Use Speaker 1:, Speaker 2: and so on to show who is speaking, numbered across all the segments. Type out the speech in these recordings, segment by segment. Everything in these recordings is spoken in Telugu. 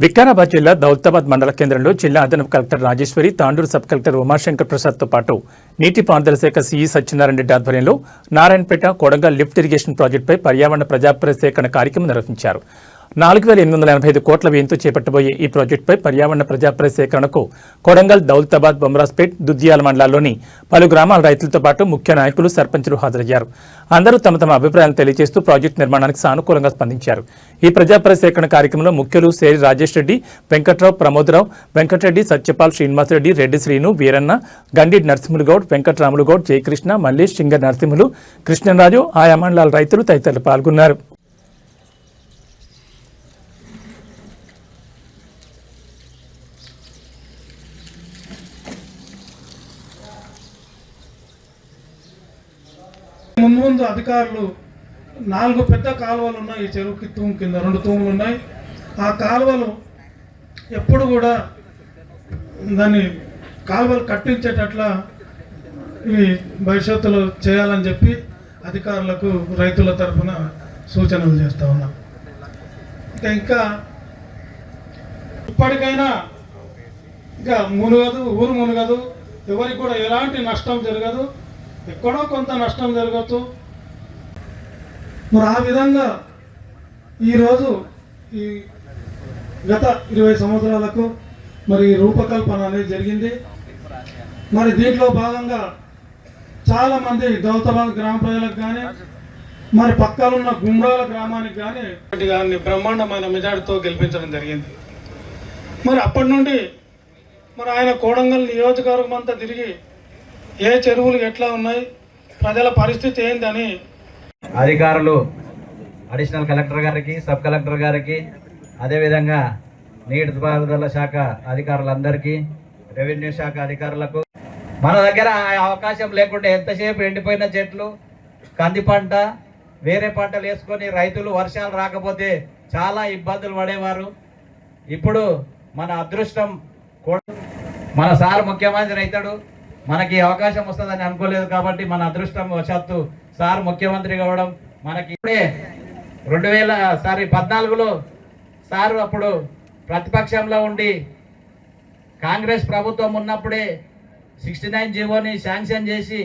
Speaker 1: వికారాబాద్ జిల్లా దౌలతాబాద్ మండల కేంద్రంలో జిల్లా అదనపు collector Rajeshwari Tandur sub collector Umashankar ప్రసాద్తో పాటు నీటిపారుదల శాఖ సీఈ సత్యనారాయణ రెడ్డి ఆధ్వర్యంలో నారాయణపేట కొడంగల్ లిఫ్ట్ ఇరిగేషన్ ప్రాజెక్టుపై పర్యావరణ ప్రజాపరిసేకరణ సేకరణ కార్యక్రమం నిర్వహించారు. నాలుగు వేల ఎనిమిది వందల ఎనభై ఐదు కోట్ల వ్యయంతో చేపట్టబోయే ఈ ప్రాజెక్టుపై పర్యావరణ ప్రజాపరిసేకరణకు సేకరణకు కొడంగల్ దౌలతాబాద్ బొమ్రాస్పేట్ దుద్దియాల మండలాల్లోని పలు గ్రామాల రైతులతో పాటు ముఖ్య నాయకులు సర్పంచులు హాజరయ్యారు. అందరూ తమ తమ అభిప్రాయాలు తెలియజేస్తూ ప్రాజెక్టు నిర్మాణానికి సానుకూలంగా స్పందించారు. ఈ ప్రజాపరిసేకరణ సేకరణ కార్యక్రమంలో ముఖ్యులు సేరి రాజేష్ రెడ్డి వెంకట్రావు ప్రమోదరావు వెంకటరెడ్డి సత్యపాల్ శ్రీనివాసరెడ్డి రెడ్డి శ్రీను వీరన్న గండి నరసింహులు గౌడ్ వెంకట్రాములు గౌడ్ జయకృష్ణ మల్లేష్ సింగర్ నరసింహులు కృష్ణరాజు ఆయా మండలాల రైతులు తదితరులు పాల్గొన్నారు.
Speaker 2: ముందు అధికారులు నాలుగు పెద్ద కాలువలు ఉన్నాయి. ఈ చెరువుకి తూము కింద రెండు తూములు ఉన్నాయి. ఆ కాలువలు ఎప్పుడు కూడా దాన్ని కాలువలు కట్టించేటట్లా ఇవి భవిష్యత్తులో చేయాలని చెప్పి అధికారులకు రైతుల తరఫున సూచనలు చేస్తూ ఉన్నాం. ఇంకా ఇంకా ఇప్పటికైనా ఇంకా మునగదు ఊరు మునగదు ఎవరికి కూడా ఎలాంటి నష్టం జరగదు. ఎక్కడో కొంత నష్టం జరగచ్చు మరి ఆ విధంగా ఈరోజు ఈ గత ఇరవై సంవత్సరాలకు మరి రూపకల్పన అనేది జరిగింది. మరి దీంట్లో భాగంగా చాలామంది దౌతాబాద్ గ్రామ ప్రజలకు కానీ మరి పక్కనున్న గుమ్రాల గ్రామానికి కానీ దాన్ని బ్రహ్మాండమైన మెజార్టీతో గెలిపించడం జరిగింది. మరి అప్పటి నుండి మరి ఆయన కోడంగల్ నియోజకవర్గం అంతా తిరిగి ఏ చెరువులు ఎట్లా ఉన్నాయి? ప్రజల పరిస్థితి ఏందని
Speaker 3: అధికారులు అడిషనల్ కలెక్టర్ గారికి సబ్ కలెక్టర్ గారికి అదేవిధంగా నీటిపారుదల శాఖ అధికారులందరికీ రెవెన్యూ శాఖ అధికారులకు. మన దగ్గర ఆ అవకాశం లేకుండా ఎంతసేపు ఎండిపోయిన చెట్లు కంది పంట వేరే పంటలు వేసుకొని రైతులు వర్షాలు రాకపోతే చాలా ఇబ్బందులు పడేవారు. ఇప్పుడు మన అదృష్టం కూడా- మన సార్ ముఖ్యమంత్రి అవుతాడు. మనకి అవకాశం వస్తుందని అనుకోలేదు కాబట్టి మన అదృష్టం వశాత్తు సార్ ముఖ్యమంత్రి కావడం మనకి ఇప్పుడే రెండు వేల సారీ పద్నాలుగులో సార్ అప్పుడు ప్రతిపక్షంలో ఉండి కాంగ్రెస్ ప్రభుత్వం ఉన్నప్పుడే సిక్స్టీ నైన్ జీవోని శాంక్షన్ చేసి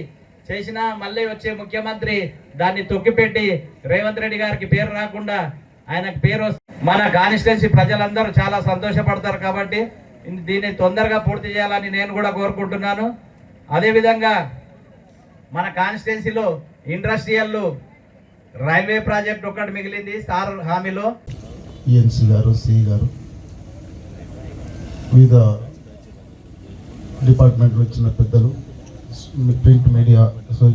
Speaker 3: చేసిన మళ్ళీ వచ్చే ముఖ్యమంత్రి దాన్ని తొక్కిపెట్టి రేవంత్ రెడ్డి గారికి పేరు రాకుండా ఆయనకు పేరు మన కాన్స్టిట్యున్సీ ప్రజలందరూ చాలా సంతోషపడతారు కాబట్టి దీన్ని తొందరగా పూర్తి చేయాలని నేను కూడా కోరుకుంటున్నాను. అదేవిధంగా మన కాన్స్టిట్యున్సీలో ఇండస్ట్రియల్ రైల్వే ప్రాజెక్ట్ ఒకటి మిగిలింది సార్ హామీలో.
Speaker 4: ఈఎన్సీ గారు సిఈ గారు. వివిధ డిపార్ట్మెంట్లో వచ్చిన పెద్దలు print media so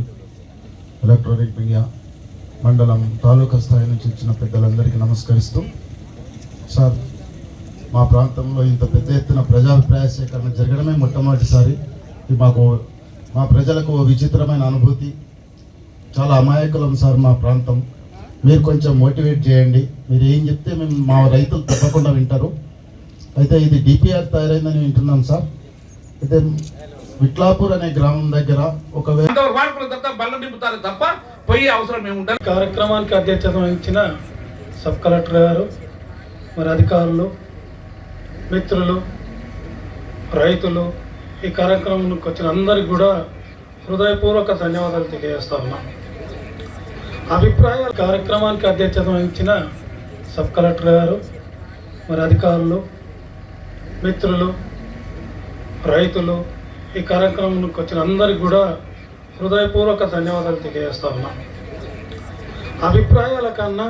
Speaker 4: electronic media మండలం తాలూకా స్థాయి నుంచి వచ్చిన పెద్దలందరికీ నమస్కరిస్తూ సార్ మా ప్రాంతంలో ఇంత పెద్ద ఎత్తున ప్రజాభిప్రాయ సేకరణ జరగడమే మొట్టమొదటిసారి. మాకు మా ప్రజలకు ఓ విచిత్రమైన అనుభూతి. చాలా అమాయకులం సార్ మా ప్రాంతం. మీరు కొంచెం మోటివేట్ చేయండి. మీరు ఏం చెప్తే మేము మా రైతులు తప్పకుండా వింటారు. అయితే ఇది డిపిఆర్ తయారైందని వింటున్నాం సార్. అయితే విట్లాపూర్ అనే గ్రామం దగ్గర ఒకవేళ
Speaker 5: బల్ల నింపుతారు తప్ప పోయే అవసరం ఏమి ఉండాలి
Speaker 2: కార్యక్రమానికి అధ్యక్షత వహించిన సబ్ కలెక్టర్ గారు మరి అధికారులు మిత్రులు రైతులు ఈ కార్యక్రమానికి వచ్చిన అందరికి కూడా హృదయపూర్వక ధన్యవాదాలు తెలియజేస్తా ఉన్నా. అభిప్రాయ కార్యక్రమానికి అధ్యక్షత వహించిన సబ్ కలెక్టర్ గారు మరి అధికారులు మిత్రులు రైతులు ఈ కార్యక్రమానికి వచ్చిన అందరికి కూడా హృదయపూర్వక ధన్యవాదాలు తెలియజేస్తా ఉన్నా. అభిప్రాయాల కన్నా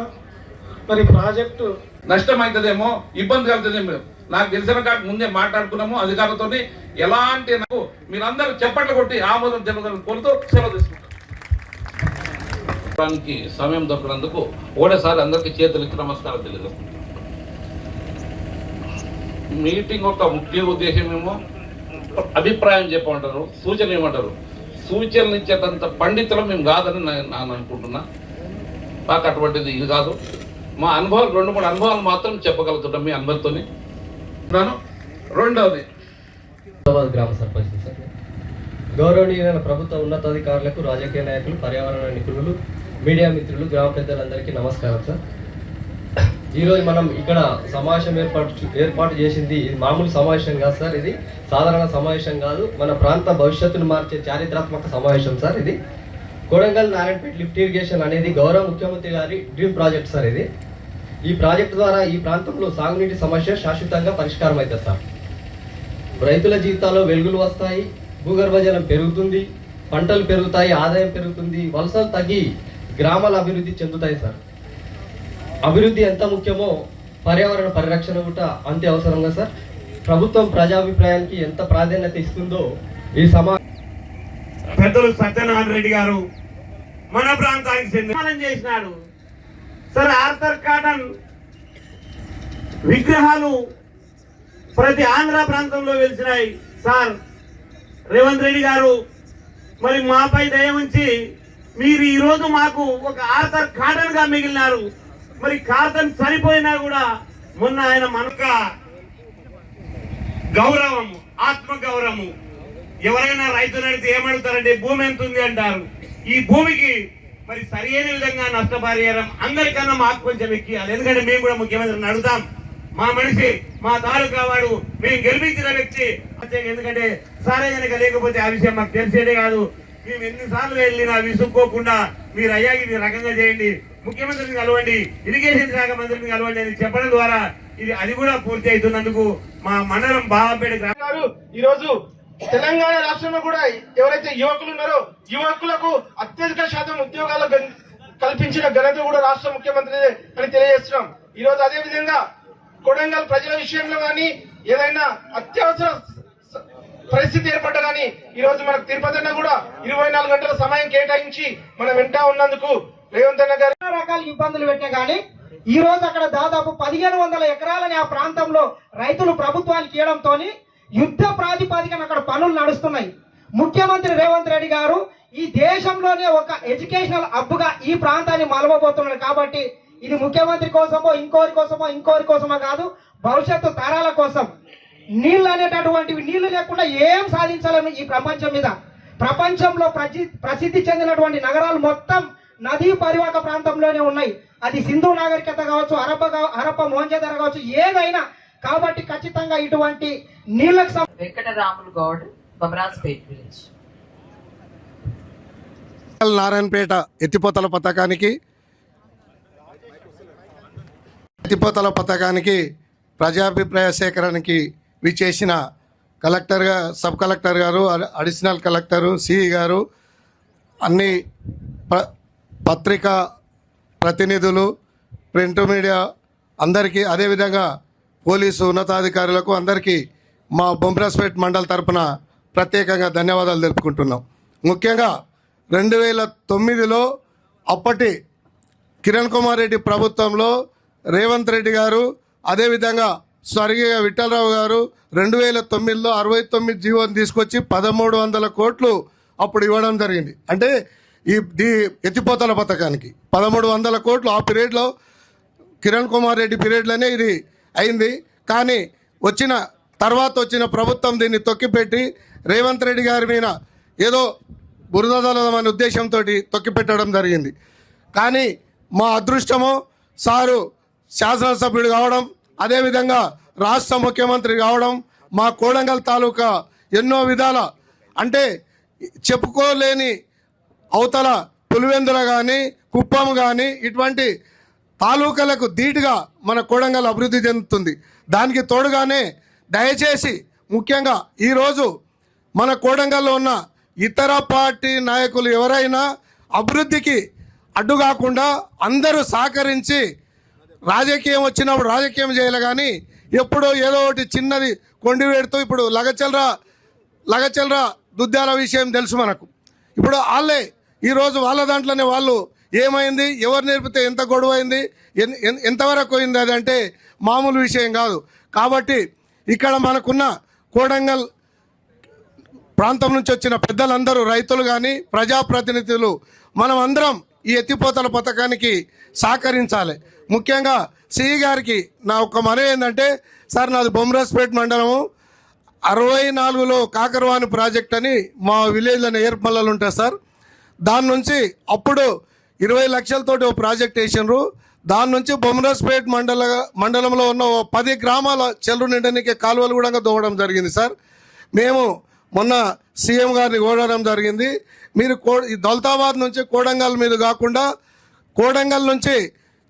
Speaker 2: మరి ప్రాజెక్టు
Speaker 5: నష్టం అవుతుందేమో ఇబ్బంది కలుగుతుందేమో నాకు తెలిసిన కాక ముందే మాట్లాడుకున్నాము అధికారులతో ఎలాంటి నాకు మీరందరూ చెప్పట్లు కొట్టి ఆమోదం తెలదని కోరుతూ సెలవు తీసుకుంటాం దానికి సమయం దొరికినందుకు ఒకటేసారి అందరికీ చేతులు ఇచ్చి నమస్కారం తెలియదు. మీటింగ్ యొక్క ముఖ్య ఉద్దేశం ఏమో? అభిప్రాయం చెప్పమంటారు సూచన ఏమంటారు సూచనలు ఇచ్చేటంత పండితులం మేము కాదని నేను అనుకుంటున్నా. మాకు అటువంటిది ఇది కాదు. మా అనుభవాలు రెండు మూడు అనుభవాలు మాత్రం చెప్పగలుగుతున్నాం మీ అందరితోనే. ఉన్నాను రెండవది.
Speaker 6: గ్రామ సర్పంచ్ సార్. గౌరవనీయులైన ప్రభుత్వ ఉన్నతాధికారులకు రాజకీయ నాయకులు పర్యావరణ నిపుణులు మీడియా మిత్రులు గ్రామ పెద్దలందరికీ నమస్కారం సార్. ఈరోజు మనం ఇక్కడ సమావేశం ఏర్పాటు ఏర్పాటు చేసింది ఇది మామూలు సమావేశం కాదు సార్ ఇది. సాధారణ సమావేశం కాదు. మన ప్రాంత భవిష్యత్తును మార్చే చారిత్రాత్మక సమావేశం సార్ ఇది. కొడంగల్ నారాయణపేట లిఫ్ట్ ఇరిగేషన్ అనేది గౌరవ ముఖ్యమంత్రి గారి డ్రీమ్ ప్రాజెక్ట్ సార్ ఇది. ఈ ప్రాజెక్టు ద్వారా ఈ ప్రాంతంలో సాగునీటి సమస్య శాశ్వతంగా పరిష్కారం అవుతుంది సార్. రైతుల జీవితాల్లో వెలుగులు వస్తాయి భూగర్భ జలం పెరుగుతుంది పంటలు పెరుగుతాయి ఆదాయం పెరుగుతుంది వలసలు తగ్గి గ్రామాల అభివృద్ధి చెందుతాయి సార్. అభివృద్ధి ఎంత ముఖ్యమో పర్యావరణ పరిరక్షణ కూడా అంతే అవసరంగా సార్. ప్రభుత్వం ప్రజాభిప్రాయానికి ఎంత ప్రాధాన్యత ఇస్తుందో ఈ సమా
Speaker 7: పెద్దలు సత్యనారాయణ రెడ్డి గారు మన ప్రాంతానికి చెందిన చేసినాడు సరే ఆర్థర్ కాటన్ విగ్రహాలు ప్రతి ఆంధ్ర ప్రాంతంలో వెలిసినాయి. సార్ రేవంత్ రెడ్డి గారు మరి మాపై దయ ఉంచి మీరు ఈరోజు మాకు ఒక ఆర్థర్ కాటన్గా మిగిలినారు. మరి కాటన్ సరిపోయినా కూడా మొన్న ఆయన మనక గౌరవము ఆత్మ గౌరవము ఎవరైనా రైతులు అడిగితే ఏమడుగుతారంటే భూమి ఎంత ఉంది అంటారు. ఈ భూమికి మరి సరైన విధంగా నష్టపరిహారం అందరికన్నా మాకు కొంచెం ఎక్కియాలి. ఎందుకంటే మేము కూడా ముఖ్యమంత్రిని అడుగుతాం మా మనిషి మా తాలూకా వాడు మేము గెలిపించిన వ్యక్తి. ఎందుకంటే సరే కనుక లేకపోతే ఆ విషయం మాకు తెలిసేదే కాదు. మేము ఎన్నిసార్లు వెళ్ళినా విసుక్కోకుండా మీరు అయ్యా ఇది రకంగా చేయండి. ముఖ్యమంత్రిని కలవండి ఇరిగేషన్ శాఖ మంత్రిని కలవండి అని చెప్పడం ద్వారా ఇది అది కూడా పూర్తి అవుతున్నందుకు మా మండలం బాబాపేట గ్రామ
Speaker 2: గారు ఈరోజు తెలంగాణ రాష్ట్రంలో కూడా ఎవరైతే యువకులు ఉన్నారో యువకులకు అత్యధిక శాతం ఉద్యోగాలు కల్పించిన ఘనత కూడా రాష్ట్ర ముఖ్యమంత్రి అని తెలియజేస్తున్నాం. ఈ రోజు అదే విధంగా కొడంగల్ ప్రజల విషయంలో కానీ ఏదైనా అత్యవసర పరిస్థితి ఏర్పడ్డ కానీ ఈ రోజు మనకు తిరుపతి కూడా ఇరవై నాలుగు గంటల సమయం కేటాయించి మనం వెంట ఉన్నందుకు రేవంత్ అన్న గారు
Speaker 8: రకాల ఇబ్బందులు పెట్టా కానీ ఈ రోజు అక్కడ దాదాపు పదిహేను వందల ఎకరాలని ఆ ప్రాంతంలో రైతులు ప్రభుత్వానికి ఇవ్వడంతో యుద్ధ ప్రాతిపాదికన పనులు నడుస్తున్నాయి. ముఖ్యమంత్రి రేవంత్ రెడ్డి గారు ఈ దేశంలోనే ఒక ఎడ్యుకేషనల్ హబ్గా ఈ ప్రాంతాన్ని మలవబోతున్నాడు కాబట్టి ఇది ముఖ్యమంత్రి కోసమో ఇంకోరి కోసమో ఇంకోరి కోసమో కాదు భవిష్యత్తు తరాల కోసం. నీళ్ళు అనేటటువంటివి నీళ్ళు లేకుండా ఏం సాధించలేము ఈ ప్రపంచం మీద. ప్రపంచంలో ప్రసి ప్రసిద్ధి చెందినటువంటి నగరాలు మొత్తం నదీ పరివాహక ప్రాంతంలోనే ఉన్నాయి. అది సింధు నాగరికత కావచ్చు హరప్ప కావ- హరప్ప మోహంజదర కావచ్చు ఏదైనా కాబట్టి ఖచ్చితంగా ఇటువంటి నీళ్ళకు సం-
Speaker 9: వెంకటరాములు గౌడ్ బమరాజ్పేట్ విలేజ్.
Speaker 10: నారాయణపేట ఎత్తిపోతల పథకానికి ఎత్తిపోతల పథకానికి ప్రజాభిప్రాయ సేకరణకి విచేసిన కలెక్టర్గా సబ్ కలెక్టర్ గారు అడి- అడిషనల్ కలెక్టరు సిఈ గారు అన్ని ప- పత్రికా ప్రతినిధులు ప్రింట్ మీడియా అందరికీ అదేవిధంగా పోలీసు ఉన్నతాధికారులకు అందరికీ మా బొంబ్రాస్పేట్ మండల్ తరపున ప్రత్యేకంగా ధన్యవాదాలు తెలుపుకుంటున్నాం. ముఖ్యంగా రెండు వేల తొమ్మిదిలో అప్పటి కిరణ్ కుమార్ రెడ్డి ప్రభుత్వంలో రేవంత్ రెడ్డి గారు అదేవిధంగా స్వర్గీయ విఠలరావు గారు రెండు వేల తొమ్మిదిలో అరవై తొమ్మిది జీవోని తీసుకొచ్చి పదమూడు వందల కోట్లు అప్పుడు ఇవ్వడం జరిగింది. అంటే ఈ దీ ఎత్తిపోతల పథకానికి పదమూడు వందల కోట్లు ఆ పీరియడ్లో కిరణ్ కుమార్ రెడ్డి పీరియడ్లోనే ఇది అయింది. కానీ వచ్చిన తర్వాత వచ్చిన ప్రభుత్వం దీన్ని తొక్కిపెట్టి రేవంత్ రెడ్డి గారి మీద ఏదో బురదలమనే ఉద్దేశంతో తొక్కిపెట్టడం జరిగింది. కానీ మా అదృష్టము సారు శాసనసభ్యుడు కావడం అదేవిధంగా రాష్ట్ర ముఖ్యమంత్రి కావడం మా కోడంగల్ తాలూకా ఎన్నో విధాల అంటే చెప్పుకోలేని అవతల పులివెందుల కానీ కుప్పం కానీ ఇటువంటి తాలూకాలకు ధీటుగా మన కోడంగల్ అభివృద్ధి చెందుతుంది. దానికి తోడుగానే దయచేసి ముఖ్యంగా ఈరోజు మన కోడంగల్లో ఉన్న ఇతర పార్టీ నాయకులు ఎవరైనా అభివృద్ధికి అడ్డు కాకుండా అందరూ సహకరించి రాజకీయం వచ్చినప్పుడు రాజకీయం చేయాలి కానీ ఎప్పుడో ఏదో ఒకటి చిన్నది కొండి వేడుతూ ఇప్పుడు లగచల్రా లగచల్రా దుద్దాల విషయం తెలుసు మనకు. ఇప్పుడు వాళ్ళే ఈరోజు వాళ్ళ దాంట్లోనే వాళ్ళు ఏమైంది? ఎవరు నేర్పితే ఎంత గొడవ అయింది ఎన్- ఎన్- ఎంతవరకు పోయింది అది అంటే మామూలు విషయం కాదు. కాబట్టి ఇక్కడ మనకున్న కోడంగల్ ప్రాంతం నుంచి వచ్చిన పెద్దలందరూ రైతులు కానీ ప్రజాప్రతినిధులు మనం అందరం ఈ ఎత్తిపోతల పథకానికి సహకరించాలి. ముఖ్యంగా సిఈ గారికి నా ఒక మనవి ఏంటంటే సార్ నాది బొమ్రాస్పేట్ మండలము. అరవై నాలుగులో కాకరవాణి ప్రాజెక్ట్ అని మా విలేజ్లోని ఏర్పల్లలు ఉంటాయి సార్. దాని నుంచి అప్పుడు ఇరవై లక్షలతోటి ఒక ప్రాజెక్ట్ వేసినారు దాని నుంచి బొమ్మరాజ్పేట్ మండల మండలంలో ఉన్న ఓ పది గ్రామాల చెల్లు నిండనికి కాలువలు కూడా దోవడం జరిగింది సార్. మేము మొన్న సీఎం గారిని కోరడం జరిగింది. మీరు కో ఈ దౌలతాబాద్ నుంచి కోడంగల్ మీద కాకుండా కోడంగల్ నుంచి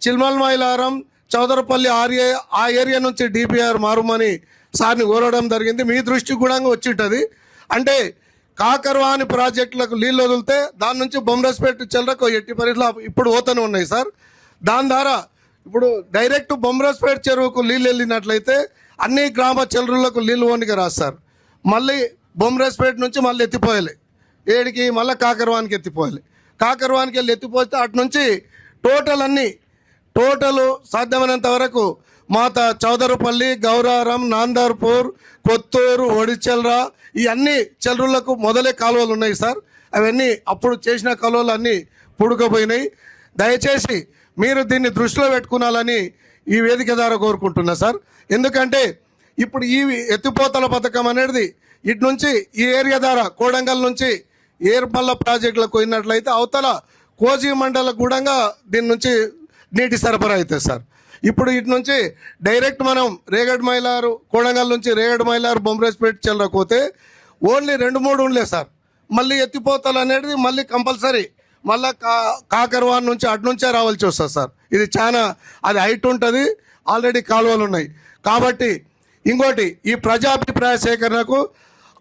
Speaker 10: చిల్మల్ మైలారం చౌదరపల్లి ఆర్ఏ ఆ ఏరియా నుంచి డిపిఆర్ మారుమని సార్ని కోరడం జరిగింది. మీ దృష్టి కూడా వచ్చింటది. అంటే కాకర్వాని ప్రాజెక్టులకు నీళ్ళు వదిలితే దాని నుంచి బొమ్మరస్పేట చెల్లరకు ఎట్టి పరిధిలో ఇప్పుడు పోతూనే ఉన్నాయి సార్. దాని ద్వారా ఇప్పుడు డైరెక్ట్ బొమ్మరస్పేట చెరువుకు నీళ్ళు వెళ్ళినట్లయితే అన్ని గ్రామ చెరువులకు నీళ్ళు ఓనిగా రాస్తారు మళ్ళీ బొమ్మరస్పేట నుంచి మళ్ళీ ఎత్తిపోయాలి. ఏడికి మళ్ళీ కాకరవానికి ఎత్తిపోయాలి. కాకరవానికి వెళ్ళి ఎత్తిపోతే అటు నుంచి టోటల్ అన్నీ టోటల్ సాధ్యమైనంత వరకు మాత చౌదరపల్లి గౌరారం నాందార్పూర్ కొత్తూరు ఒడిచెల్రా ఇవన్నీ చెల్రులకు మొదలే కాలువలు ఉన్నాయి సార్. అవన్నీ అప్పుడు చేసిన కాలువలు అన్నీ పుడుకపోయినాయి. దయచేసి మీరు దీన్ని దృష్టిలో పెట్టుకునాలని ఈ వేదిక ద్వారా కోరుకుంటున్నా సార్. ఎందుకంటే ఇప్పుడు ఈ ఎత్తిపోతల పథకం అనేది ఇటు నుంచి ఈ ఏరియా ద్వారా కోడంగల్ నుంచి ఏర్పల్ల ప్రాజెక్టులకు పోయినట్లయితే అవతల కోజీ మండల గూడంగా దీని నుంచి నీటి సరఫరా అవుతుంది సార్. ఇప్పుడు ఇటు నుంచి డైరెక్ట్ మనం రేగడ్ మైలారు కోడంగల్ నుంచి రేగడ్ మైలారు బొమ్మరేజ్పేట చెల్లకపోతే ఓన్లీ రెండు మూడు ఉండలే సార్. మళ్ళీ ఎత్తిపోతలు అనేది మళ్ళీ కంపల్సరీ. మళ్ళీ కా కాకరవాన్ నుంచి అటు నుంచే రావాల్సి వస్తుంది సార్. ఇది చాలా అది హైట్ ఉంటుంది ఆల్రెడీ కాలువలు ఉన్నాయి. కాబట్టి ఇంకోటి ఈ ప్రజాభిప్రాయ సేకరణకు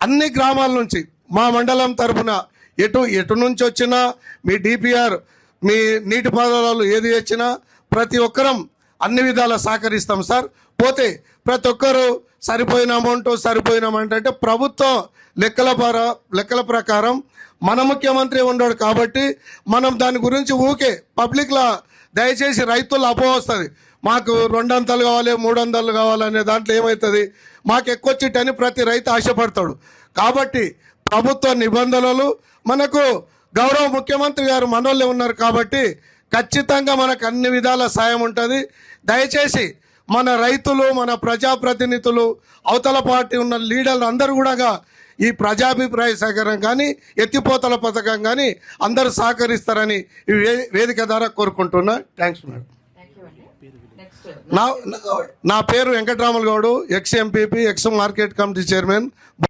Speaker 10: అన్ని గ్రామాల నుంచి మా మండలం తరపున ఎటు ఎటు నుంచి వచ్చినా మీ డిపిఆర్ మీ నీటిపారుదల ఏది వచ్చినా ప్రతి ఒక్కరం అన్ని విధాలా సహకరిస్తాం సార్. పోతే ప్రతి ఒక్కరు సరిపోయిన అమౌంట్ సరిపోయిన అమౌంట్ అంటే ప్రభుత్వం లెక్కల పర లెక్కల ప్రకారం మన ముఖ్యమంత్రి ఉన్నాడు కాబట్టి మనం దాని గురించి ఊకే పబ్లిక్లా దయచేసి రైతులు అపోహ వస్తుంది. మాకు రెండు వందలు కావాలి మూడు వందలు కావాలనే దాంట్లో ఏమవుతుంది మాకు ఎక్కువ చిట్టని ప్రతి రైతు ఆశపడతాడు. కాబట్టి ప్రభుత్వ నిబంధనలు మనకు గౌరవ ముఖ్యమంత్రి గారు మనోళ్ళే ఉన్నారు కాబట్టి ఖచ్చితంగా మనకు అన్ని విధాల సాయం ఉంటుంది. దయచేసి మన రైతులు మన ప్రజాప్రతినిధులు అవతల పార్టీ ఉన్న లీడర్లు అందరూ కూడా ఈ ప్రజాభిప్రాయ సేకరణ కానీ ఎత్తిపోతల పథకం కానీ అందరూ సహకరిస్తారని ఈ వేదిక ద్వారా కోరుకుంటున్నా. Thanks madam. నా నా పేరు Venkatramulu Goud ex MPP ex market committee chairman.